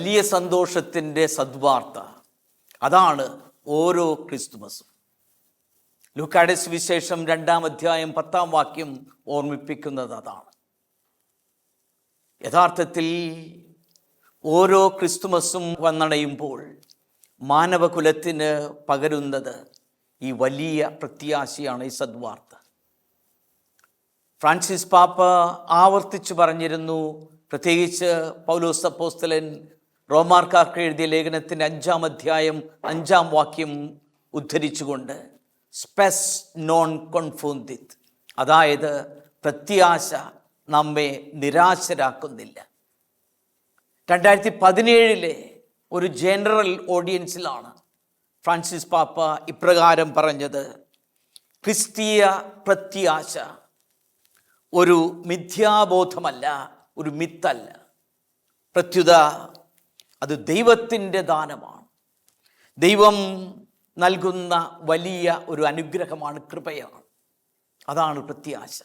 വലിയ സന്തോഷത്തിന്റെ സദ്വാർത്ത. അതാണ് ഓരോ ക്രിസ്തുമസും. ലുക്കാഡസ് സുവിശേഷം രണ്ടാം അധ്യായം പത്താം വാക്യം ഓർമ്മിപ്പിക്കുന്നത് അതാണ്. യഥാർത്ഥത്തിൽ ഓരോ ക്രിസ്തുമസും വന്നണയുമ്പോൾ മാനവകുലത്തിന് പകരുന്നത് ഈ വലിയ പ്രത്യാശയാണ് ഈ സദ്വാർത്ത. ഫ്രാൻസിസ് പാപ്പ ആവർത്തിച്ചു പറഞ്ഞിരുന്നു പ്രത്യേകിച്ച് പൗലോസ് അപ്പോസ്തലൻ റോമാർക്കാർക്ക് എഴുതിയ ലേഖനത്തിന്റെ അഞ്ചാം അധ്യായം അഞ്ചാം വാക്യം ഉദ്ധരിച്ചുകൊണ്ട് സ്പെസ് നോൺ കോൺഫോന്തിത് അതായത് പ്രത്യാശ നമ്മെ നിരാശരാക്കുന്നില്ല. രണ്ടായിരത്തി പതിനേഴിലെ ഒരു ജനറൽ ഓഡിയൻസിലാണ് ഫ്രാൻസിസ് പാപ്പ ഇപ്രകാരം പറഞ്ഞത് ക്രിസ്തീയ പ്രത്യാശ ഒരു മിഥ്യാബോധമല്ല ഒരു മിത്തല്ല. പ്രത്യുത അത് ദൈവത്തിന്റെ ദാനമാണ്. ദൈവം നൽകുന്ന വലിയ ഒരു അനുഗ്രഹമാണ് കൃപയാണ്. അതാണ് പ്രത്യാശ.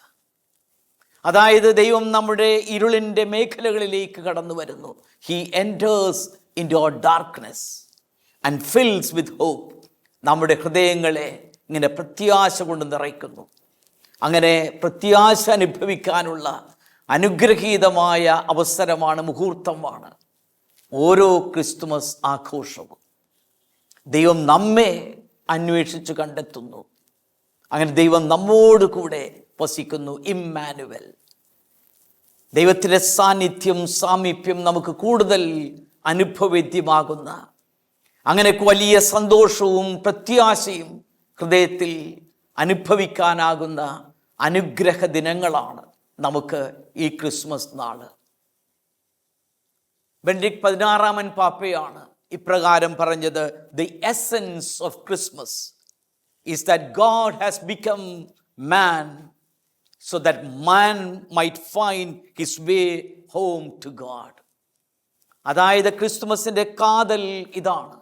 അതായത് ദൈവം നമ്മുടെ ഇരുളിന്റെ മേഖലകളിലേക്ക് കടന്നു വരുന്നു. He enters in your darkness and fills with hope നമ്മുടെ ഹൃദയങ്ങളെ ഇങ്ങനെ പ്രത്യാശ കൊണ്ട് നിറയ്ക്കുന്നു. അങ്ങനെ പ്രത്യാശ അനുഭവിക്കാനുള്ള അനുഗ്രഹീതമായ അവസരമാണ് മുഹൂർത്തമാണ്. ഓരോ ക്രിസ്തുമസ് ആഘോഷവും ദൈവം നമ്മെ അന്വേഷിച്ച് കണ്ടെത്തുന്നു. അങ്ങനെ ദൈവം നമ്മോട് കൂടെ വസിക്കുന്നു ഇമ്മാനുവൽ. ദൈവത്തിന്റെ സാന്നിധ്യം സാമീപ്യം നമുക്ക് കൂടുതൽ അനുഭവവേദ്യമാകുന്ന അങ്ങനെ വലിയ സന്തോഷവും പ്രത്യാശയും ഹൃദയത്തിൽ അനുഭവിക്കാനാകുന്ന അനുഗ്രഹ ദിനങ്ങളാണ് നമുക്ക് ഈ ക്രിസ്മസ് നാൾ. ബെൻഡിക് പതിനാറാമൻ പാപ്പയാണ് ഇപ്രകാരം പറഞ്ഞത് the essence of Christmas is that God has become man so that man might find his way home to God അതായത് ക്രിസ്തുമസിന്റെ കാതൽ ഇതാണ്.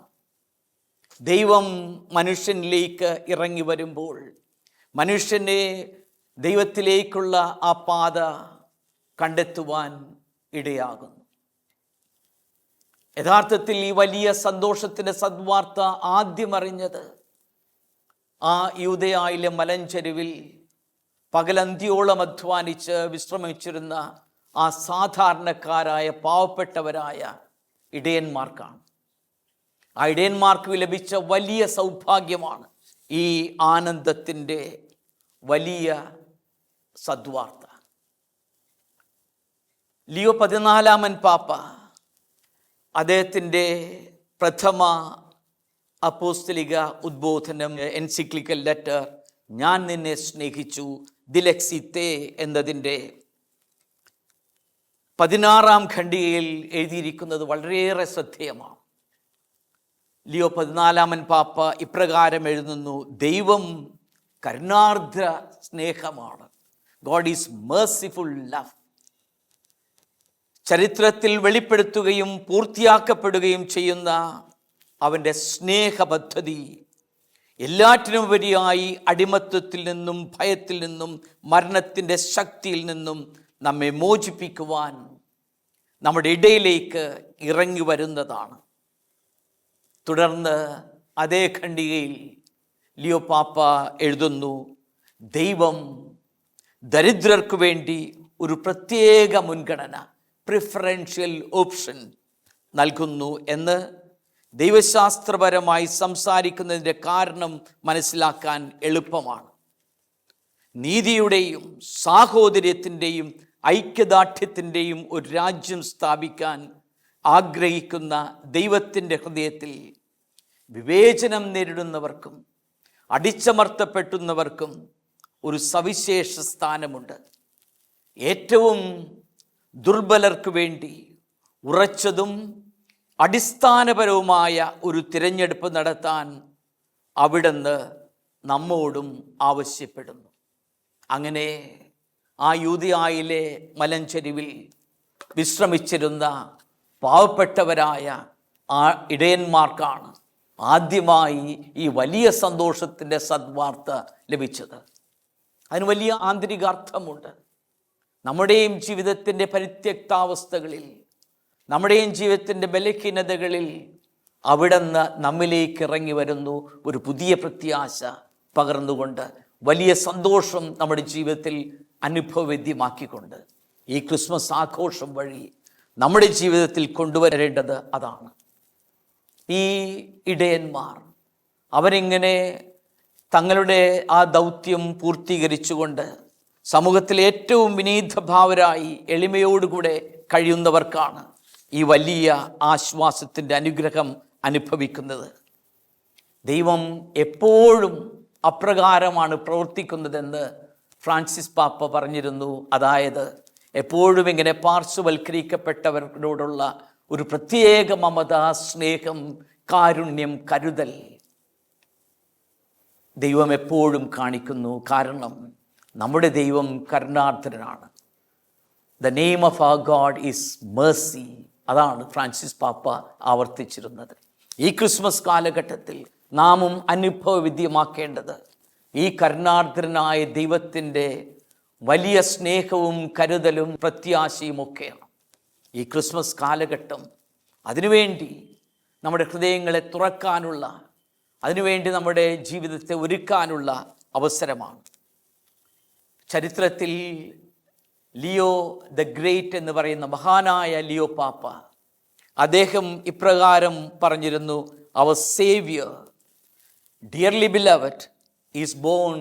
ദൈവം മനുഷ്യനിലേക്ക് ഇറങ്ങി വരുമ്പോൾ മനുഷ്യനെ ദൈവത്തിലേക്കുള്ള ആ പാത കണ്ടെത്തുവാൻ ഇടയാകുന്നു. യഥാർത്ഥത്തിൽ ഈ വലിയ സന്തോഷത്തിന്റെ സദ്വാർത്ത ആദ്യമറിഞ്ഞത് ആ യൂതയായിലെ മലഞ്ചെരുവിൽ പകലന്തിയോളം അധ്വാനിച്ച് വിശ്രമിച്ചിരുന്ന ആ സാധാരണക്കാരായ പാവപ്പെട്ടവരായ ഇടയന്മാർക്കാണ്. ആ ഇടയന്മാർക്ക് ലഭിച്ച വലിയ സൗഭാഗ്യമാണ് ഈ ആനന്ദത്തിന്റെ വലിയ സദ്വാർത്ത. ലിയോ പതിനാലാമൻ പാപ്പ അദ്ദേഹത്തിന്റെ പ്രഥമ അപ്പോസ്തലിക ഉദ്ബോധനം എൻസിക്ലിക്കൽ ലെറ്റർ ഞാൻ നിന്നെ സ്നേഹിച്ചു ദിലക്സിത്തേ എന്നതിന്റെ പതിനാറാം ഖണ്ഡികയിൽ എഴുതിയിരിക്കുന്നത് വളരെയേറെ ശ്രദ്ധേയമാണ്. ലിയോ പതിനാലാമൻ പാപ്പ ഇപ്രകാരം എഴുതുന്നു ദൈവം കരുണാർദ്ര സ്നേഹമാണ്. ഗോഡ് ഈസ് മേഴ്സിഫുൾ ലവ് ചരിത്രത്തിൽ വെളിപ്പെടുത്തുകയും പൂർത്തിയാക്കപ്പെടുകയും ചെയ്യുന്ന അവന്റെ സ്നേഹപദ്ധതി എല്ലാറ്റിനുപരിയായി അടിമത്വത്തിൽ നിന്നും ഭയത്തിൽ നിന്നും മരണത്തിന്റെ ശക്തിയിൽ നിന്നും നമ്മെ മോചിപ്പിക്കുവാൻ നമ്മുടെ ഇടയിലേക്ക് ഇറങ്ങി വരുന്നതാണ്. തുടർന്ന് അതേ ഖണ്ഡികയിൽ ലിയോ പാപ്പ എഴുതുന്നു ദൈവം ദരിദ്രർക്ക് വേണ്ടി ഒരു പ്രത്യേക മുൻഗണന പ്രിഫറൻഷ്യൽ ഓപ്ഷൻ നൽകുന്നു എന്ന് ദൈവശാസ്ത്രപരമായി സംസാരിക്കുന്നതിന്റെ കാരണം മനസ്സിലാക്കാൻ എളുപ്പമാണ്. നീതിയുടെയും സാഹോദര്യത്തിന്റെയും ഐക്യദാർഢ്യത്തിന്റെയും ഒരു രാജ്യം സ്ഥാപിക്കാൻ ആഗ്രഹിക്കുന്ന ദൈവത്തിന്റെ ഹൃദയത്തിൽ വിവേചനം നേരിടുന്നവർക്കും അടിച്ചമർത്തപ്പെട്ടുന്നവർക്കും ഒരു സവിശേഷ സ്ഥാനമുണ്ട്. ഏറ്റവും ദുർബലർക്ക് വേണ്ടി ഉറച്ചതും അടിസ്ഥാനപരവുമായ ഒരു തിരഞ്ഞെടുപ്പ് നടത്താൻ അവിടുന്ന് നമ്മോടും ആവശ്യപ്പെടുന്നു. അങ്ങനെ ആ യൂതിയായിലെ മലഞ്ചെരിവിൽ വിശ്രമിച്ചിരുന്ന പാവപ്പെട്ടവരായ ആ ഇടയന്മാർക്കാണ് ആദ്യമായി ഈ വലിയ സന്തോഷത്തിന്റെ സദ്വാർത്ത ലഭിച്ചത്. അതിന് വലിയ ആന്തരികാർത്ഥമുണ്ട്. നമ്മുടെയും ജീവിതത്തിന്റെ പരിത്യക്താവസ്ഥകളിൽ നമ്മുടെയും ജീവിതത്തിന്റെ ബലഹീനതകളിൽ അവിടുന്ന് നമ്മിലേക്ക് ഇറങ്ങി വരുന്നു ഒരു പുതിയ പ്രത്യാശ പകർന്നുകൊണ്ട് വലിയ സന്തോഷം നമ്മുടെ ജീവിതത്തിൽ അനുഭവവേദ്യമാക്കിക്കൊണ്ട്. ഈ ക്രിസ്മസ് ആഘോഷം വഴി നമ്മുടെ ജീവിതത്തിൽ കൊണ്ടുവരേണ്ടത് അതാണ്. ഈ ഇടയന്മാർ അവരിങ്ങനെ തങ്ങളുടെ ആ ദൗത്യം പൂർത്തീകരിച്ചുകൊണ്ട് സമൂഹത്തിൽ ഏറ്റവും വിനീതഭാവരായി എളിമയോടുകൂടെ കഴിയുന്നവർക്കാണ് ഈ വലിയ ആശ്വാസത്തിന്റെ അനുഗ്രഹം അനുഭവിക്കുന്നത്. ദൈവം എപ്പോഴും അപ്രകാരമാണ് പ്രവർത്തിക്കുന്നതെന്ന് ഫ്രാൻസിസ് പാപ്പ പറഞ്ഞിരുന്നു. അതായത് എപ്പോഴും ഇങ്ങനെ പാർശ്വവൽക്കരിക്കപ്പെട്ടവരോടുള്ള ഒരു പ്രത്യേക മമത സ്നേഹം കാരുണ്യം കരുതൽ ദൈവം എപ്പോഴും കാണിക്കുന്നു. കാരണം നമ്മുടെ ദൈവം കരുണാർത്ഥനാണ് ദ നെയിം ഓഫ് ആ ഗാഡ് ഈസ് മേഴ്സി അതാണ് ഫ്രാൻസിസ് പാപ്പ ആവർത്തിച്ചിരുന്നത്. ഈ ക്രിസ്മസ് കാലഘട്ടത്തിൽ നാമും അനുഭവവിദ്യമാക്കേണ്ടത് ഈ കരുണാർദ്രനായ ദൈവത്തിന്റെ വലിയ സ്നേഹവും കരുതലും പ്രത്യാശയും ഒക്കെയാണ്. ഈ ക്രിസ്മസ് കാലഘട്ടം അതിനുവേണ്ടി നമ്മുടെ ഹൃദയങ്ങളെ തുറക്കാനുള്ള അതിനുവേണ്ടി നമ്മുടെ ജീവിതത്തെ ഒരുക്കാനുള്ള അവസരമാണ്. ചരിത്രത്തിൽ ലിയോ ദ ഗ്രേറ്റ് എന്ന് പറയുന്ന മഹാനായ ലിയോ പാപ്പ അദ്ദേഹം ഇപ്രകാരം പറഞ്ഞിരുന്നു our saviour dearly beloved is born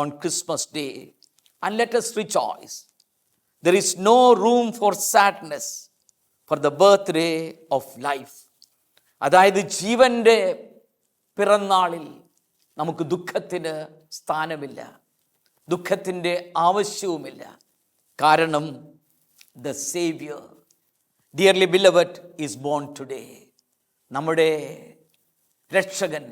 on Christmas day and let us there is no room for sadness for the birthday of life അതായത് ജീവന്റെ പിറന്നാളിൽ നമുക്ക് ദുഃഖത്തിന് സ്ഥാനമില്ല. ദുഃഖത്തിന്റെ ആവശ്യവുമില്ല. കാരണം the saviour dearly beloved is born today നമ്മുടെ രക്ഷകൻ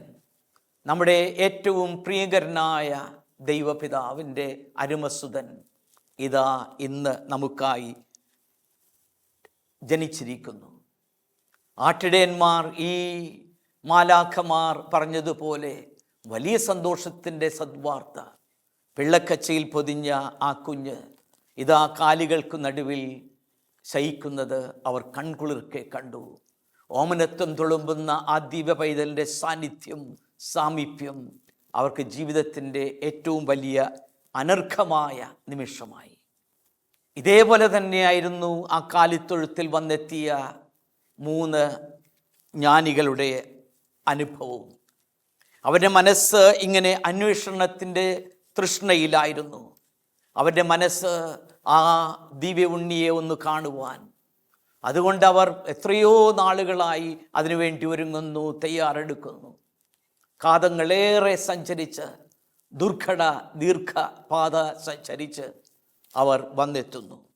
നമ്മുടെ ഏറ്റവും പ്രിയകരനായ ദൈവപിതാവിന്റെ അരുമസുതൻ ഇതാ ഇന്ന് നമുക്കായി ജനിച്ചിരിക്കുന്നു. ആട്ടിടയന്മാർ ഈ മാലാഖമാർ പറഞ്ഞതുപോലെ വലിയ സന്തോഷത്തിന്റെ സദ്വാർത്ത പിള്ളക്കച്ചയിൽ പൊതിഞ്ഞ ആ കുഞ്ഞ് ഇതാ കാലികൾക്ക് നടുവിൽ ശയിക്കുന്നത് അവർ കൺകുളിർക്കെ കണ്ടു. ഓമനത്വം തുളുമ്പുന്ന ആ ദിവ്യ പൈതലിന്റെ സാന്നിധ്യം സാമീപ്യം അവർക്ക് ജീവിതത്തിന്റെ ഏറ്റവും വലിയ അനർഘമായ നിമിഷമായി. ഇതേപോലെ തന്നെയായിരുന്നു ആ കാലിത്തൊഴുത്തിൽ വന്നെത്തിയ മൂന്ന് ജ്ഞാനികളുടെ അനുഭവവും. അവരുടെ മനസ്സ് ഇങ്ങനെ അന്വേഷണത്തിന്റെ തൃഷ്ണയിലായിരുന്നു. അവരുടെ മനസ്സ് ആ ദിവ്യ ഉണ്ണിയെ ഒന്ന് കാണുവാൻ. അതുകൊണ്ട് അവർ എത്രയോ നാളുകളായി അതിനുവേണ്ടി ഒരുങ്ങുന്നു തയ്യാറെടുക്കുന്നു. കാതങ്ങളേറെ സഞ്ചരിച്ച് ദുർഘട ദീർഘ പാത സഞ്ചരിച്ച് അവർ വന്നെത്തുന്നു.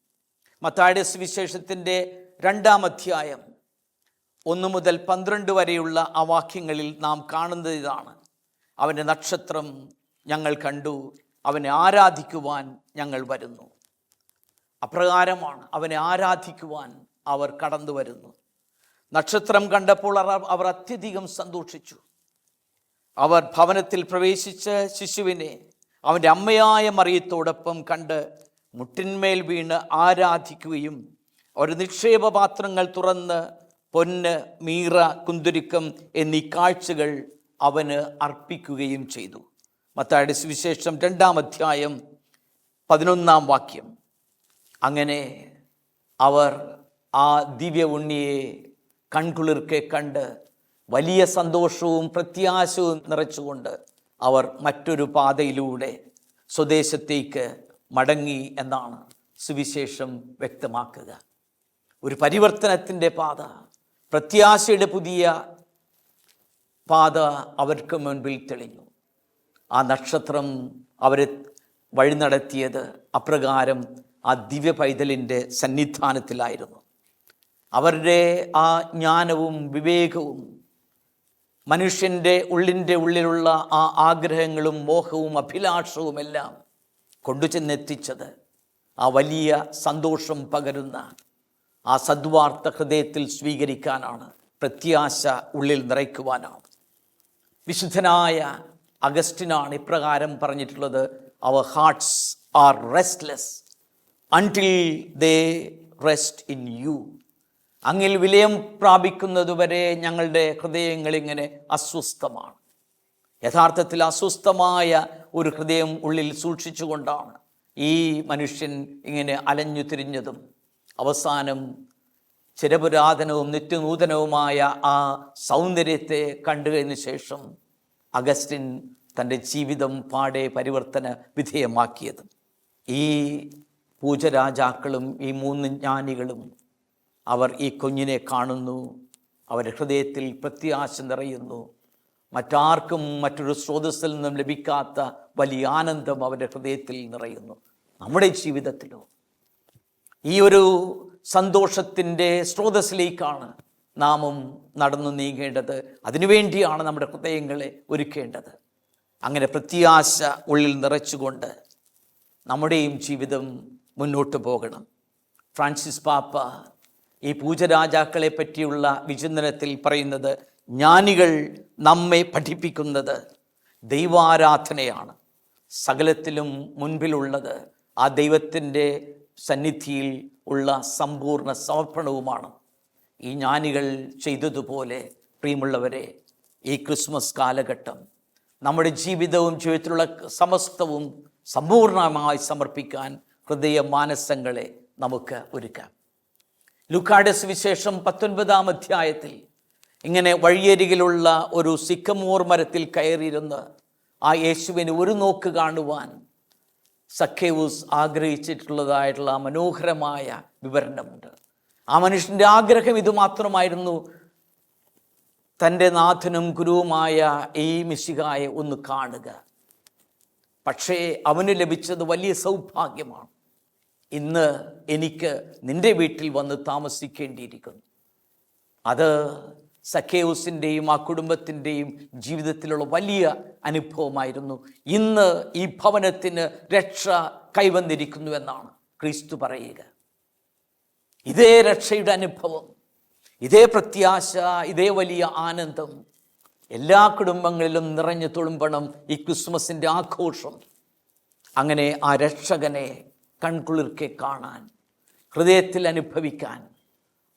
മത്തായുടെ സുവിശേഷത്തിന്റെ രണ്ടാം അധ്യായം ഒന്ന് മുതൽ പന്ത്രണ്ട് വരെയുള്ള ആ വാക്യങ്ങളിൽ നാം കാണുന്നത് ഇതാണ്. അവന്റെ നക്ഷത്രം ഞങ്ങൾ കണ്ടു. അവനെ ആരാധിക്കുവാൻ ഞങ്ങൾ വരുന്നു. അപ്രകാരമാണ് അവനെ ആരാധിക്കുവാൻ അവർ കടന്നു വരുന്നു. നക്ഷത്രം കണ്ടപ്പോൾ അവർ- അത്യധികം സന്തോഷിച്ചു. അവർ ഭവനത്തിൽ പ്രവേശിച്ച് ശിശുവിനെ അവന്റെ അമ്മയായ മറിയത്തോടൊപ്പം കണ്ട് മുട്ടിന്മേൽ വീണ് ആരാധിക്കുകയും ഒരു നിക്ഷേപപാത്രങ്ങൾ തുറന്ന് പൊന്ന് മീറ കുന്തുരുക്കം എന്നീ കാഴ്ചകൾ അവന് അർപ്പിക്കുകയും ചെയ്തു. മത്തായുടെ സുവിശേഷം രണ്ടാം അധ്യായം പതിനൊന്നാം വാക്യം. അങ്ങനെ അവർ ആ ദിവ്യ ഉണ്ണിയെ കൺകുളിർക്കെ കണ്ട് വലിയ സന്തോഷവും പ്രത്യാശവും നിറച്ചുകൊണ്ട് അവർ മറ്റൊരു പാതയിലൂടെ സ്വദേശത്തേക്ക് മടങ്ങി എന്നാണ് സുവിശേഷം വ്യക്തമാക്കുക. ഒരു പരിവർത്തനത്തിന്റെ പാത പ്രത്യാശയുടെ പുതിയ പാത അവർക്ക് മുൻപിൽ തെളിഞ്ഞു. ആ നക്ഷത്രം അവരെ വഴി നടത്തിയത് അപ്രകാരം ആ ദിവ്യ പൈതലിന്റെ സന്നിധാനത്തിലായിരുന്നു. അവരുടെ ആ ജ്ഞാനവും വിവേകവും മനുഷ്യന്റെ ഉള്ളിന്റെ ഉള്ളിലുള്ള ആ ആഗ്രഹങ്ങളും മോഹവും അഭിലാഷവും എല്ലാം കൊണ്ടുചെന്നെത്തിച്ചത് ആ വലിയ സന്തോഷം പകരുന്ന ആ സദ്വാർത്ത ഹൃദയത്തിൽ സ്വീകരിക്കാനാണ് പ്രത്യാശ ഉള്ളിൽ നിറയ്ക്കുവാനാണ്. വിശുദ്ധനായ അഗസ്റ്റിനാണ് ഇപ്രകാരം പറഞ്ഞിട്ടുള്ളത്. Our hearts are restless until they rest in you അങ്ങിൽ വിലയം പ്രാപിക്കുന്നതുവരെ ഞങ്ങളുടെ ഹൃദയങ്ങൾ ഇങ്ങനെ അസ്വസ്ഥമാണ്. യഥാർത്ഥത്തിൽ അസ്വസ്ഥമായ ഒരു ഹൃദയം ഉള്ളിൽ സൂക്ഷിച്ചുകൊണ്ടാണ് ഈ മനുഷ്യൻ ഇങ്ങനെ അലഞ്ഞു തിരിഞ്ഞതും അവസാനം ചിരപുരാതനവും നിത്യനൂതനവുമായ ആ സൗന്ദര്യത്തെ കണ്ടുകഴിഞ്ഞ ശേഷം അഗസ്റ്റിൻ തന്റെ ജീവിതം പാടെ പരിവർത്തന വിധേയമാക്കിയത്. ഈ പൂജരാജാക്കളും ഈ മൂന്ന് ജ്ഞാനികളും അവർ ഈ കുഞ്ഞിനെ കാണുന്നു അവരുടെ ഹൃദയത്തിൽ പ്രത്യാശ നിറയുന്നു. മറ്റാർക്കും മറ്റൊരു സ്രോതസ്സിൽ നിന്നും ലഭിക്കാത്ത വലിയ ആനന്ദം അവരുടെ ഹൃദയത്തിൽ നിറയുന്നു. നമ്മുടെ ജീവിതത്തിലോ ഈ ഒരു സന്തോഷത്തിന്റെ സ്രോതസ്സിലേക്കാണ് നാമും നടന്നു നീങ്ങേണ്ടത് അതിനുവേണ്ടിയാണ് നമ്മുടെ ഹൃദയങ്ങളെ ഒരുക്കേണ്ടത്. അങ്ങനെ പ്രത്യാശ ഉള്ളിൽ നിറച്ചുകൊണ്ട് നമ്മുടെയും ജീവിതം മുന്നോട്ട് പോകണം. ഫ്രാൻസിസ് പാപ്പ ഈ പൂജരാജാക്കളെ പറ്റിയുള്ള വിചിന്തനത്തിൽ പറയുന്നത് ജ്ഞാനികൾ നമ്മെ പഠിപ്പിക്കുന്നത് ദൈവാരാധനയാണ്. സകലത്തിലും മുൻപിലുള്ളത് ആ ദൈവത്തിന്റെ സന്നിധിയിൽ ഉള്ള സമ്പൂർണ സമർപ്പണവുമാണ്. ഈ ജ്ഞാനികൾ ചെയ്തതുപോലെ പ്രിയമുള്ളവരെ ഈ ക്രിസ്മസ് കാലഘട്ടം നമ്മുടെ ജീവിതവും ജീവിതത്തിലുള്ള സമസ്തവും സമ്പൂർണമായി സമർപ്പിക്കാൻ ഹൃദയ മാനസങ്ങളെ നമുക്ക് ഒരുക്കാം. ലുക്കാഡസ് വിശേഷം പത്തൊൻപതാം അധ്യായത്തിൽ ഇങ്ങനെ വഴിയരികിലുള്ള ഒരു സിക്കമോർ മരത്തിൽ കയറിയിരുന്ന് ആ യേശുവിന് ഒരു നോക്ക് കാണുവാൻ സഖ്യവൂസ് ആഗ്രഹിച്ചിട്ടുള്ളതായിട്ടുള്ള മനോഹരമായ വിവരണമുണ്ട്. ആ മനുഷ്യന്റെ ആഗ്രഹം ഇത് മാത്രമായിരുന്നു. തന്റെ നാഥനും ഗുരുവുമായ ഈ മിശികായെ ഒന്ന് കാണുക. പക്ഷേ അവന് ലഭിച്ചത് വലിയ സൗഭാഗ്യമാണ്. ഇന്ന് എനിക്ക് നിന്റെ വീട്ടിൽ വന്ന് താമസിക്കേണ്ടിയിരിക്കുന്നു. അത് സഖേയൂസിന്റെയും ആ കുടുംബത്തിന്റെയും ജീവിതത്തിലുള്ള വലിയ അനുഭവമായിരുന്നു. ഇന്ന് ഈ ഭവനത്തിന് രക്ഷ കൈവന്നിരിക്കുന്നു എന്നാണ് ക്രിസ്തു പറയുക. ഇതേ രക്ഷയുടെ അനുഭവം ഇതേ പ്രത്യാശ ഇതേ വലിയ ആനന്ദം എല്ലാ കുടുംബങ്ങളിലും നിറഞ്ഞു തുളുമ്പണം ഈ ക്രിസ്മസിന്റെ ആഘോഷം. അങ്ങനെ ആ രക്ഷകനെ കൺകുളിർക്കെ കാണാൻ ഹൃദയത്തിൽ അനുഭവിക്കാൻ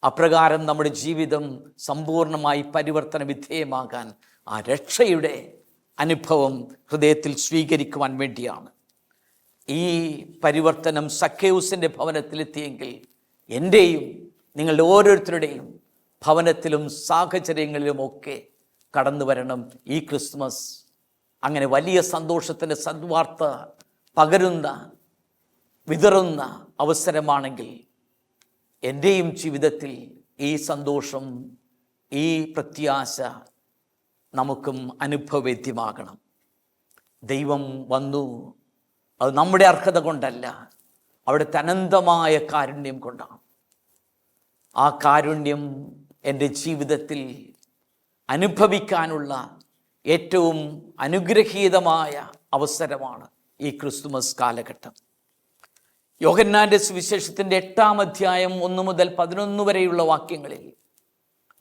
അപ്രകാരം നമ്മുടെ ജീവിതം സമ്പൂർണമായി പരിവർത്തന വിധേയമാകാൻ ആ രക്ഷയുടെ അനുഭവം ഹൃദയത്തിൽ സ്വീകരിക്കുവാൻ വേണ്ടിയാണ്. ഈ പരിവർത്തനം സഖ്യൂസിന്റെ ഭവനത്തിലെത്തിയെങ്കിൽ എന്റെയും നിങ്ങളുടെ ഓരോരുത്തരുടെയും ഭവനത്തിലും സാഹചര്യങ്ങളിലുമൊക്കെ കടന്നു വരണം ഈ ക്രിസ്മസ്. അങ്ങനെ വലിയ സന്തോഷത്തിന്റെ സദ്വാർത്ത പകരുന്ന വിതറുന്ന അവസരമാണെങ്കിൽ എന്റെയും ജീവിതത്തിൽ ഈ സന്തോഷം ഈ പ്രത്യാശ നമുക്കും അനുഭവവേദ്യമാകണം. ദൈവം വന്നു. അത് നമ്മുടെ അർഹത കൊണ്ടല്ല. അവിടുത്തെ അനന്തമായ കാരുണ്യം കൊണ്ടാണ്. ആ കാരുണ്യം എന്റെ ജീവിതത്തിൽ അനുഭവിക്കാനുള്ള ഏറ്റവും അനുഗ്രഹീതമായ അവസരമാണ് ഈ ക്രിസ്തുമസ് കാലഘട്ടം. യോഹന്നാന്റെ സുവിശേഷത്തിന്റെ എട്ടാം അധ്യായം ഒന്ന് മുതൽ പതിനൊന്ന് വരെയുള്ള വാക്യങ്ങളിൽ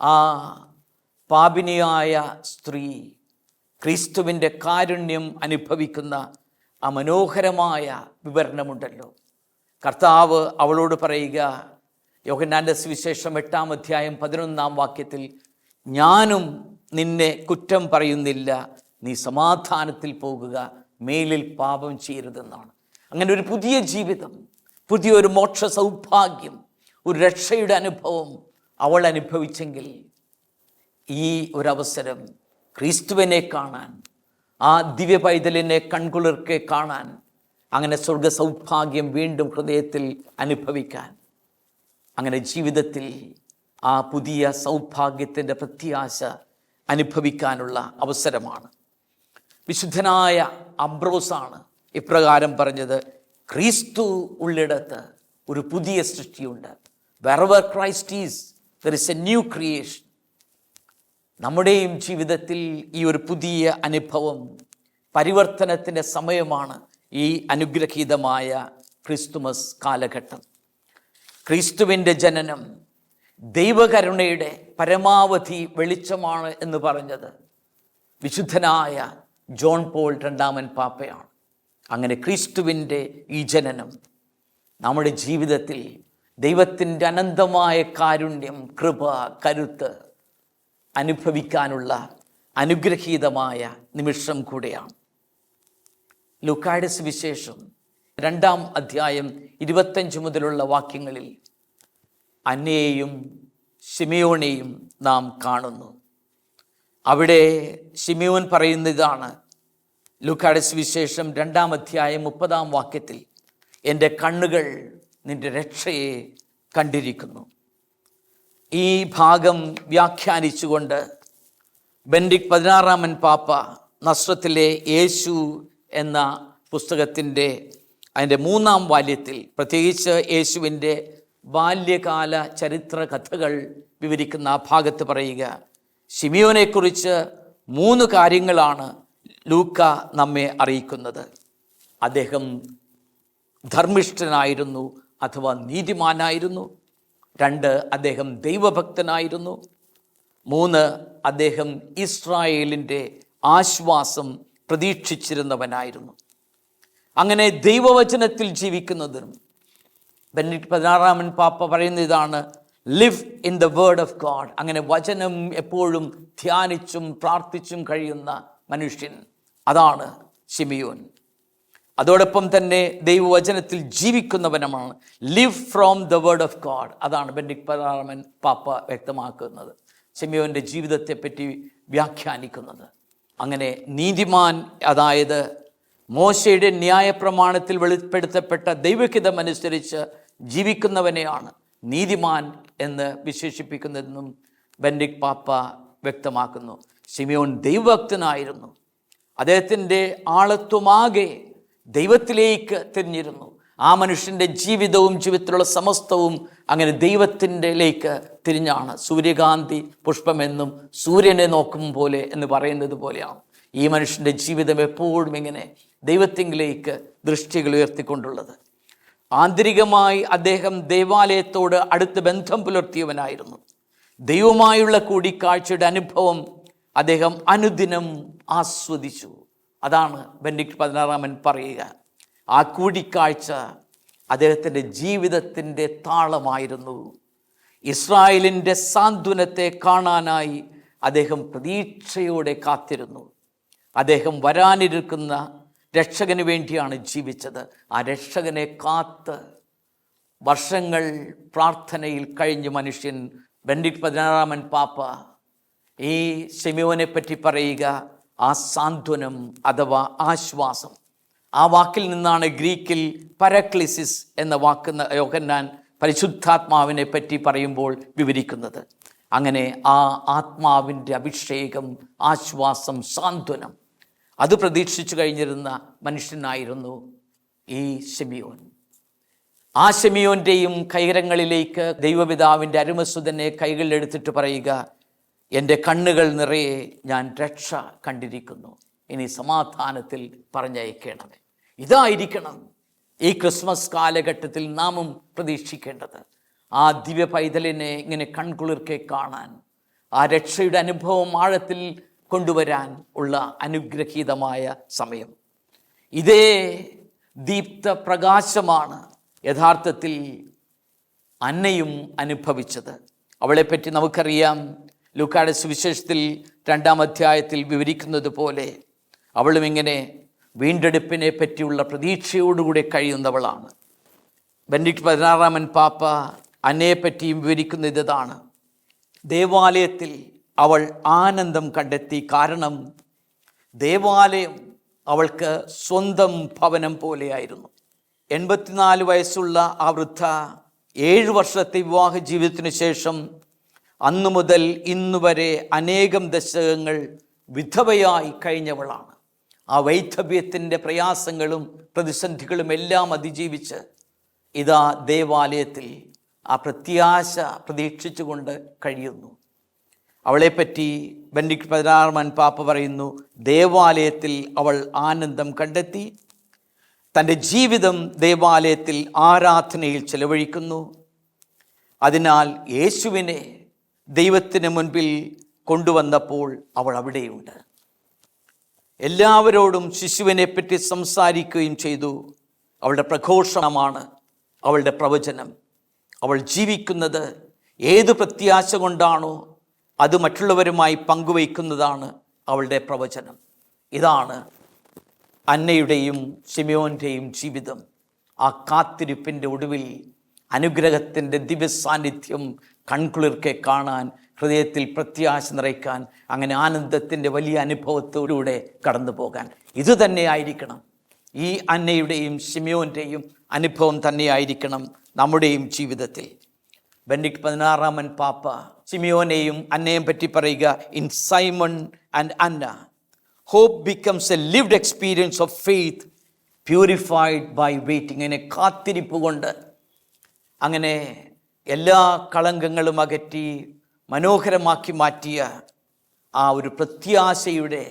ആ പാപിനിയായ സ്ത്രീ ക്രിസ്തുവിന്റെ കാരുണ്യം അനുഭവിക്കുന്ന ആ മനോഹരമായ വിവരണമുണ്ടല്ലോ. കർത്താവ് അവളോട് പറയുക യോഹന്നാന്റെ സുവിശേഷം എട്ടാം അധ്യായം പതിനൊന്നാം വാക്യത്തിൽ ഞാനും നിന്നെ കുറ്റം പറയുന്നില്ല നീ സമാധാനത്തിൽ പോകുക മേലിൽ പാപം ചെയ്യരുതെന്നാണ്. അങ്ങനെ ഒരു പുതിയ ജീവിതം പുതിയൊരു മോക്ഷ സൗഭാഗ്യം ഒരു രക്ഷയുടെ അനുഭവം അവൾ അനുഭവിച്ചെങ്കിൽ ഈ ഒരവസരം ക്രിസ്തുവിനെ കാണാൻ ആ ദിവ്യ പൈതലിനെ കൺകുളിർക്കെ കാണാൻ അങ്ങനെ സ്വർഗ സൗഭാഗ്യം വീണ്ടും ഹൃദയത്തിൽ അനുഭവിക്കാൻ അങ്ങനെ ജീവിതത്തിൽ ആ പുതിയ സൗഭാഗ്യത്തിന്റെ പ്രത്യാശ അനുഭവിക്കാനുള്ള അവസരമാണ്. വിശുദ്ധനായ അബ്രോസാണ് ഇപ്രകാരം പറഞ്ഞത് ക്രിസ്തു ഉള്ളിടത്ത് ഒരു പുതിയ സൃഷ്ടിയുണ്ട്. Wherever Christ is there is a new creation നമ്മുടെയും ജീവിതത്തിൽ ഈ ഒരു പുതിയ അനുഭവം പരിവർത്തനത്തിന്റെ സമയമാണ് ഈ അനുഗ്രഹീതമായ ക്രിസ്തുമസ് കാലഘട്ടം. ക്രിസ്തുവിന്റെ ജനനം ദൈവകരുണയുടെ പരമാവധി വെളിച്ചമാണ് എന്ന് പറഞ്ഞത് വിശുദ്ധനായ ജോൺ പോൾ രണ്ടാമൻ പാപ്പയാണ്. അങ്ങനെ ക്രിസ്തുവിന്റെ ഈ ജനനം നമ്മുടെ ജീവിതത്തിൽ ദൈവത്തിന്റെ അനന്തമായ കാരുണ്യം കൃപ കരുത്ത് അനുഭവിക്കാനുള്ള അനുഗ്രഹീതമായ നിമിഷം കൂടെയാണ്. ലുക്കായുടെ സുവിശേഷം രണ്ടാം അധ്യായം ഇരുപത്തഞ്ച് മുതലുള്ള വാക്യങ്ങളിൽ അന്നയെയും ഷിമിയോനെയും നാം കാണുന്നു. അവിടെ ഷിമിയോൻ പറയുന്ന ഇതാണ്. ലുക്കായുടെ സുവിശേഷം രണ്ടാം അധ്യായം മുപ്പതാം വാക്യത്തിൽ എന്റെ കണ്ണുകൾ നിന്റെ രക്ഷയെ കണ്ടിരിക്കുന്നു. ഈ ഭാഗം വ്യാഖ്യാനിച്ചുകൊണ്ട് ബെൻഡിക് പതിനാറാമൻ പാപ്പ നസ്രത്തിലെ യേശു എന്ന പുസ്തകത്തിന്റെ അതിന്റെ മൂന്നാം വാല്യത്തിൽ പ്രത്യേകിച്ച് യേശുവിന്റെ ബാല്യകാല ചരിത്ര കഥകൾ വിവരിക്കുന്ന ആ ഭാഗത്ത് പറയുക. ഷിമിയോനെക്കുറിച്ച് മൂന്ന് കാര്യങ്ങളാണ് ലൂക്ക നമ്മെ അറിയിക്കുന്നത്. അദ്ദേഹം ധർമ്മിഷ്ഠനായിരുന്നു അഥവാ നീതിമാനായിരുന്നു. രണ്ട് അദ്ദേഹം ദൈവഭക്തനായിരുന്നു. മൂന്ന് അദ്ദേഹം ഇസ്രായേലിന്റെ ആശ്വാസം പ്രതീക്ഷിച്ചിരുന്നവനായിരുന്നു. അങ്ങനെ ദൈവവചനത്തിൽ ജീവിക്കുന്നതിനും ബെന്നിറ്റ് പതിനാറാമൻ പാപ്പ പറയുന്ന ഇതാണ് live in the word of God അങ്ങനെ വചനം എപ്പോഴും ധ്യാനിച്ചും പ്രാർത്ഥിച്ചും കഴിയുന്ന മനുഷ്യൻ അതാണ് ഷിമിയോൻ അതോടൊപ്പം തന്നെ ദൈവവചനത്തിൽ ജീവിക്കുന്നവനമാണ്. Live from the word of God അതാണ് ബെന്നിക് പതിനാറാമൻ പാപ്പ വ്യക്തമാക്കുന്നത്. ഷിമിയോന്റെ ജീവിതത്തെപ്പറ്റി വ്യാഖ്യാനിക്കുന്നത്. അങ്ങനെ നീതിമാൻ അതായത് മോശയുടെ ന്യായപ്രമാണത്തിൽ വെളിപ്പെടുത്തപ്പെട്ട ദൈവഹിതമനുസരിച്ച് ജീവിക്കുന്നവനെയാണ് നീതിമാൻ എന്ന് വിശേഷിപ്പിക്കുന്നതെന്നും ബെൻഡിക് പാപ്പ വ്യക്തമാക്കുന്നു. സിമിയോൻ ദൈവഭക്തനായിരുന്നു. അദ്ദേഹത്തിന്റെ ആളത്വമാകെ ദൈവത്തിലേക്ക് തിരിഞ്ഞിരുന്നു. ആ മനുഷ്യന്റെ ജീവിതവും ജീവിതത്തിലുള്ള സമസ്തവും അങ്ങനെ ദൈവത്തിന്റെലേക്ക് തിരിഞ്ഞാണ്. സൂര്യകാന്തി പുഷ്പമെന്നും സൂര്യനെ നോക്കും പോലെ എന്ന് പറയുന്നത് പോലെയാണ്. ഈ മനുഷ്യന്റെ ജീവിതം എപ്പോഴും ഇങ്ങനെ ദൈവത്തിങ്കിലേക്ക് ദൃഷ്ടികൾ ഉയർത്തിക്കൊണ്ടുള്ളത്. ആന്തരികമായി അദ്ദേഹം ദേവാലയത്തോട് അടുത്ത് ബന്ധം പുലർത്തിയവനായിരുന്നു. ദൈവമായുള്ള കൂടിക്കാഴ്ചയുടെ അനുഭവം അദ്ദേഹം അനുദിനം ആസ്വദിച്ചു. അതാണ് ബെന്നിക്ട് പതിനാറാമൻ പറയുക. ആ കൂടിക്കാഴ്ച അദ്ദേഹത്തിന്റെ ജീവിതത്തിന്റെ താളമായിരുന്നു. ഇസ്രായേലിന്റെ സാന്ത്വനത്തെ കാണാനായി അദ്ദേഹം പ്രതീക്ഷയോടെ കാത്തിരുന്നു. അദ്ദേഹം വരാനിരിക്കുന്ന രക്ഷകന് വേണ്ടിയാണ് ജീവിച്ചത്. ആ രക്ഷകനെ കാത്ത് വർഷങ്ങൾ പ്രാർത്ഥനയിൽ കഴിഞ്ഞ് മനുഷ്യൻ. ബെൻഡിക് പതിനാറാമൻ പാപ്പ ഈ ഷെമിയോനെ പറ്റി പറയുക ആ സാന്ത്വനം അഥവാ ആശ്വാസം. ആ വാക്കിൽ നിന്നാണ് ഗ്രീക്കിൽ പരക്ലിസിസ് എന്ന വാക്ക് യോഹന്നാൻ പരിശുദ്ധാത്മാവിനെ പറ്റി പറയുമ്പോൾ വിവരിക്കുന്നത്. അങ്ങനെ ആ ആത്മാവിന്റെ അഭിഷേകം ആശ്വാസം സാന്ത്വനം അത് പ്രതീക്ഷിച്ചു കഴിഞ്ഞിരുന്ന മനുഷ്യനായിരുന്നു ഈ ഷെമിയോൻ ആ ഷെമിയോന്റെയും കൈകരങ്ങളിലേക്ക് ദൈവപിതാവിന്റെ അരുമസുതനെ കൈകളിലെടുത്തിട്ട് പറയുക എന്റെ കണ്ണുകൾ നിറയെ ഞാൻ രക്ഷ കണ്ടിരിക്കുന്നു. ഇനി സമാധാനത്തിൽ പറഞ്ഞയക്കണമേ ഇതായിരിക്കണം ഈ ക്രിസ്മസ് കാലഘട്ടത്തിൽ നാമും പ്രതീക്ഷിക്കേണ്ടത്. ആ ദിവ്യ പൈതലിനെ ഇങ്ങനെ കൺകുളിർക്കെ കാണാൻ ആ രക്ഷയുടെ അനുഭവം ആഴത്തിൽ കൊണ്ടുവരാൻ ഉള്ള അനുഗ്രഹീതമായ സമയം. ഇതേ ദീപ്ത പ്രകാശമാണ് യഥാർത്ഥത്തിൽ അന്നയും അനുഭവിച്ചത്. അവളെപ്പറ്റി നമുക്കറിയാം. ലൂക്കായുടെ സുവിശേഷത്തിൽ രണ്ടാം അധ്യായത്തിൽ വിവരിക്കുന്നത് പോലെ അവളും ഇങ്ങനെ വീണ്ടെടുപ്പിനെ പറ്റിയുള്ള പ്രതീക്ഷയോടുകൂടി കഴിയുന്നവളാണ്. ബെൻഡിക്ട് പതിനാറാമൻ പാപ്പ അന്നയെപ്പറ്റിയും വിവരിക്കുന്നത് ഇതാണ്. ദേവാലയത്തിൽ അവൾ ആനന്ദം കണ്ടെത്തി കാരണം ദേവാലയം അവൾക്ക് സ്വന്തം ഭവനം പോലെയായിരുന്നു. എൺപത്തിനാല് വയസ്സുള്ള ആ വൃദ്ധ ഏഴ് വർഷത്തെ വിവാഹ ജീവിതത്തിനു ശേഷം അന്നു മുതൽ ഇന്നുവരെ അനേകം ദശകങ്ങൾ വിധവയായി കഴിഞ്ഞവളാണ്. ആ വൈധവ്യത്തിന്റെ പ്രയാസങ്ങളും പ്രതിസന്ധികളും എല്ലാം അതിജീവിച്ച് ഇതാ ദേവാലയത്തിൽ ആ പ്രത്യാശ പ്രതീക്ഷിച്ചുകൊണ്ട് കഴിയുന്നു. അവളെപ്പറ്റി ബെന്നിക് പതിനാറാമൻ പാപ്പ പറയുന്നു ദേവാലയത്തിൽ അവൾ ആനന്ദം കണ്ടെത്തി. തന്റെ ജീവിതം ദേവാലയത്തിൽ ആരാധനയിൽ ചെലവഴിക്കുന്നു. അതിനാൽ യേശുവിനെ ദൈവത്തിന് മുൻപിൽ കൊണ്ടുവന്നപ്പോൾ അവൾ അവിടെയുണ്ട്. എല്ലാവരോടും ശിശുവിനെ പറ്റി സംസാരിക്കുകയും ചെയ്തു. അവളുടെ പ്രഘോഷണമാണ് അവളുടെ പ്രവചനം. അവൾ ജീവിക്കുന്നത് ഏത് പ്രത്യാശ കൊണ്ടാണോ അത് മറ്റുള്ളവരുമായി പങ്കുവയ്ക്കുന്നതാണ് അവളുടെ പ്രവചനം. ഇതാണ് അന്നയുടെയും ഷിമിയോന്റെയും ജീവിതം. ആ കാത്തിരിപ്പിന്റെ ഒടുവിൽ അനുഗ്രഹത്തിന്റെ ദിവ്യസാന്നിധ്യം കൺകുളിർക്കെ കാണാൻ ഹൃദയത്തിൽ പ്രത്യാശ നിറയ്ക്കാൻ അങ്ങനെ ആനന്ദത്തിന്റെ വലിയ അനുഭവത്തോടുകൂടെ കടന്നു പോകാൻ. ഇത് ഈ അന്നയുടെയും ഷിമിയോന്റെയും അനുഭവം തന്നെയായിരിക്കണം നമ്മുടെയും ജീവിതത്തിൽ. ബെൻഡിക്ട് പതിനാറാമൻ പാപ്പ സിമിയോനെയും അന്നയെയും പറ്റി പറയുക in Simon and Anna hope becomes a lived experience of faith purified by waiting. അങ്ങനെ കാത്തിരിപ്പ് കൊണ്ട് അങ്ങനെ എല്ലാ കളങ്കങ്ങളും അകറ്റി മനോഹരമാക്കി മാറ്റിയ ആ ഒരു പ്രത്യാശയുടെ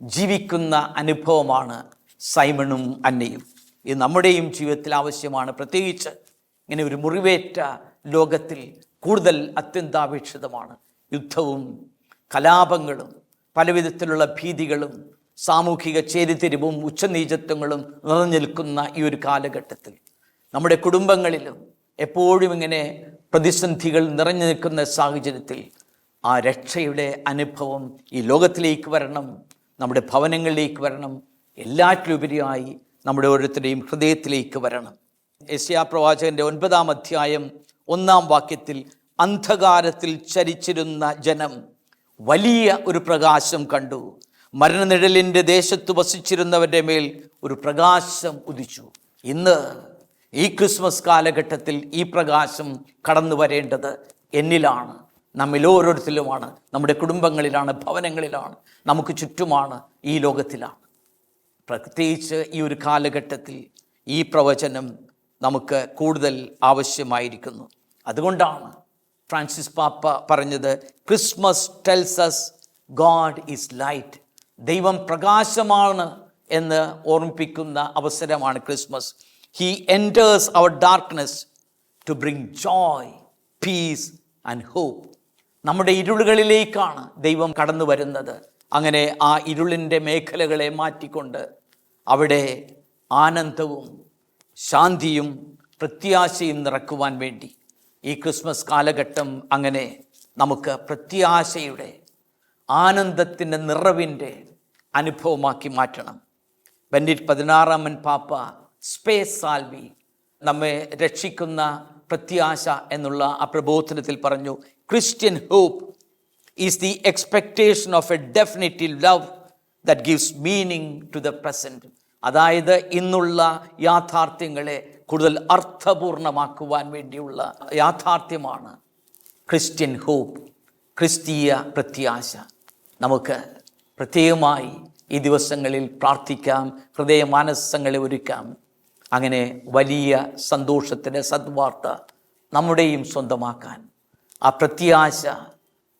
ജീവിക്കുന്ന അനുഭവമാണ് സൈമണും അന്നയും. ഇത് നമ്മുടെയും ജീവിതത്തിൽ ആവശ്യമാണ്. പ്രത്യേകിച്ച് ഇങ്ങനെ ഒരു മുറിവേറ്റ ലോകത്തിൽ കൂടുതൽ അത്യന്താപേക്ഷിതമാണ്. യുദ്ധവും കലാപങ്ങളും പലവിധത്തിലുള്ള ഭീതികളും സാമൂഹിക ചേരിതിരിവും ഉച്ചനീചത്വങ്ങളും നിറഞ്ഞു നിൽക്കുന്ന ഈ ഒരു കാലഘട്ടത്തിൽ നമ്മുടെ കുടുംബങ്ങളിലും എപ്പോഴും ഇങ്ങനെ പ്രതിസന്ധികൾ നിറഞ്ഞു നിൽക്കുന്ന സാഹചര്യത്തിൽ ആ രക്ഷയുടെ അനുഭവം ഈ ലോകത്തിലേക്ക് വരണം നമ്മുടെ ഭവനങ്ങളിലേക്ക് വരണം എല്ലാറ്റിലുപരിയായി നമ്മുടെ ഓരോരുത്തരുടെയും ഹൃദയത്തിലേക്ക് വരണം. ഏഷ്യാ പ്രവാചകന്റെ ഒൻപതാം അധ്യായം ഒന്നാം വാക്യത്തിൽ അന്ധകാരത്തിൽ ചരിച്ചിരുന്ന ജനം വലിയ ഒരു പ്രകാശം കണ്ടു. മരണനിഴലിന്റെ ദേശത്ത് വസിച്ചിരുന്നവരുടെ മേൽ ഒരു പ്രകാശം ഉദിച്ചു. ഇന്ന് ഈ ക്രിസ്മസ് കാലഘട്ടത്തിൽ ഈ പ്രകാശം കടന്നു വരേണ്ടത് എന്നിലാണ്. നമ്മിൽ ഓരോരുത്തരിലുമാണ് നമ്മുടെ കുടുംബങ്ങളിലാണ് ഭവനങ്ങളിലാണ് നമുക്ക് ചുറ്റുമാണ് ഈ ലോകത്തിലാണ്. പ്രത്യേകിച്ച് ഈ ഒരു കാലഘട്ടത്തിൽ ഈ പ്രവചനം നമുക്ക് കൂടുതൽ ആവശ്യമായിരിക്കുന്നു. അതുകൊണ്ടാണ് ഫ്രാൻസിസ് പാപ്പ പറഞ്ഞത് Christmas tells us God is light. ദൈവം പ്രകാശമാണ് എന്ന് ഓർമ്മിപ്പിക്കുന്ന അവസരമാണ് Christmas. He enters our darkness to bring joy peace and hope നമ്മുടെ ഇരുളുകളിലേക്കാണ് ദൈവം കടന്നു വരുന്നത്. അങ്ങനെ ആ ഇരുളിന്റെ മേഖലകളെ മാറ്റിക്കൊണ്ട് അവിടെ ആനന്ദവും ശാന്തിയും പ്രത്യാശയും നിറക്കുവാൻ വേണ്ടി ഈ ക്രിസ്മസ് കാലഘട്ടം അങ്ങനെ നമുക്ക് പ്രത്യാശയുടെ ആനന്ദത്തിന്റെ നിറവിന്റെ അനുഭവമാക്കി മാറ്റണം. ബെന്നിറ്റ് പതിനാറാമൻ പാപ്പ സ്പേസ് സാൽവി നമ്മെ രക്ഷിക്കുന്ന പ്രത്യാശ എന്നുള്ള ആ പ്രബോധനത്തിൽ പറഞ്ഞു Christian hope is the expectation of a definitive love that gives meaning to the present അതായത് ഇന്നുള്ള യാഥാർത്ഥ്യങ്ങളെ കൂടുതൽ അർത്ഥപൂർണമാക്കുവാൻ വേണ്ടിയുള്ള യാഥാർത്ഥ്യമാണ് ക്രിസ്ത്യൻ ഹോപ്പ് ക്രിസ്തീയ പ്രത്യാശ. നമുക്ക് പ്രത്യേകമായി ഈ ദിവസങ്ങളിൽ പ്രാർത്ഥിക്കാം ഹൃദയ മാനസങ്ങളെ ഒരുക്കാം. അങ്ങനെ വലിയ സന്തോഷത്തിന്റെ സദ്വാർത്ത നമ്മുടെയും സ്വന്തമാക്കാൻ. ആ പ്രത്യാശ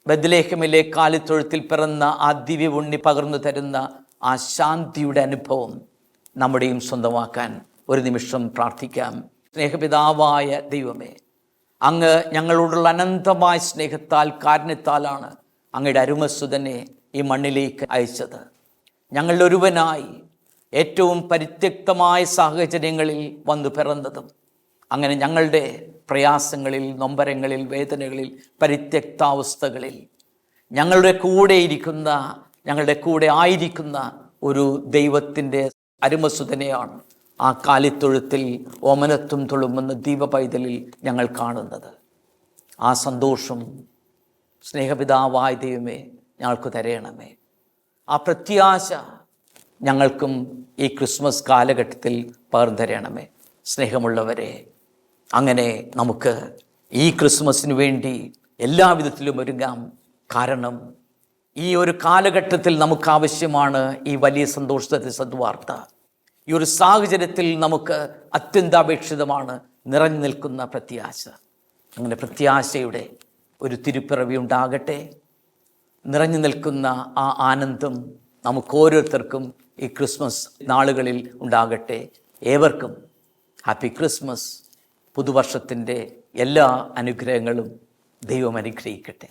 ബദ്ലേഹമിലെ കാലിത്തൊഴുത്തിൽ പിറന്ന ആ ദിവ്യ ഉണ്ണി പകർന്നു തരുന്ന ആ ശാന്തിയുടെ അനുഭവം നമ്മുടെയും സ്വന്തമാക്കാൻ ഒരു നിമിഷം പ്രാർത്ഥിക്കാം. സ്നേഹപിതാവായ ദൈവമേ അങ്ങ് ഞങ്ങളോടുള്ള അനന്തമായ സ്നേഹത്താൽ കാരണത്താലാണ് അങ്ങയുടെ അരുമസുതനെ ഈ മണ്ണിലേക്ക് അയച്ചത്. ഞങ്ങളുടെ ഒരുവനായി ഏറ്റവും പരിത്യക്തമായ സാഹചര്യങ്ങളിൽ വന്നു പിറന്നതും. അങ്ങനെ ഞങ്ങളുടെ പ്രയാസങ്ങളിൽ നൊമ്പരങ്ങളിൽ വേദനകളിൽ പരിത്യക്താവസ്ഥകളിൽ ഞങ്ങളുടെ കൂടെ ഇരിക്കുന്ന ഞങ്ങളുടെ കൂടെ ആയിരിക്കുന്ന ഒരു ദൈവത്തിന്റെ അരുമസുതനെയാണ് ആ കാലിത്തൊഴുത്തിൽ ഓമനത്തും തുളുമ്പുന്ന ദീപപൈതലിൽ ഞങ്ങൾ കാണുന്നത്. ആ സന്തോഷം സ്നേഹപിതാവായ ദൈവമേ ഞങ്ങൾക്ക് തരയണമേ ആ പ്രത്യാശ ഞങ്ങൾക്കും ഈ ക്രിസ്മസ് കാലഘട്ടത്തിൽ പകർന്നു സ്നേഹമുള്ളവരെ അങ്ങനെ നമുക്ക് ഈ ക്രിസ്മസിന് വേണ്ടി എല്ലാവിധത്തിലും ഒരുങ്ങാം. കാരണം ഈ ഒരു കാലഘട്ടത്തിൽ നമുക്ക് ആവശ്യമാണ് ഈ വലിയ സന്തോഷത്തെ സദ്വാർത്ത. ഈ ഒരു സാഹചര്യത്തിൽ നമുക്ക് അത്യന്താപേക്ഷിതമാണ് നിറഞ്ഞു നിൽക്കുന്ന പ്രത്യാശ. അങ്ങനെ പ്രത്യാശയുടെ ഒരു തിരുപ്പിറവി ഉണ്ടാകട്ടെ. നിറഞ്ഞു നിൽക്കുന്ന ആ ആനന്ദം നമുക്ക് ഓരോരുത്തർക്കും ഈ ക്രിസ്മസ് നാളുകളിൽ ഉണ്ടാകട്ടെ. ഏവർക്കും ഹാപ്പി ക്രിസ്മസ്. പുതുവർഷത്തിന്റെ എല്ലാ അനുഗ്രഹങ്ങളും ദൈവം അനുഗ്രഹിക്കട്ടെ.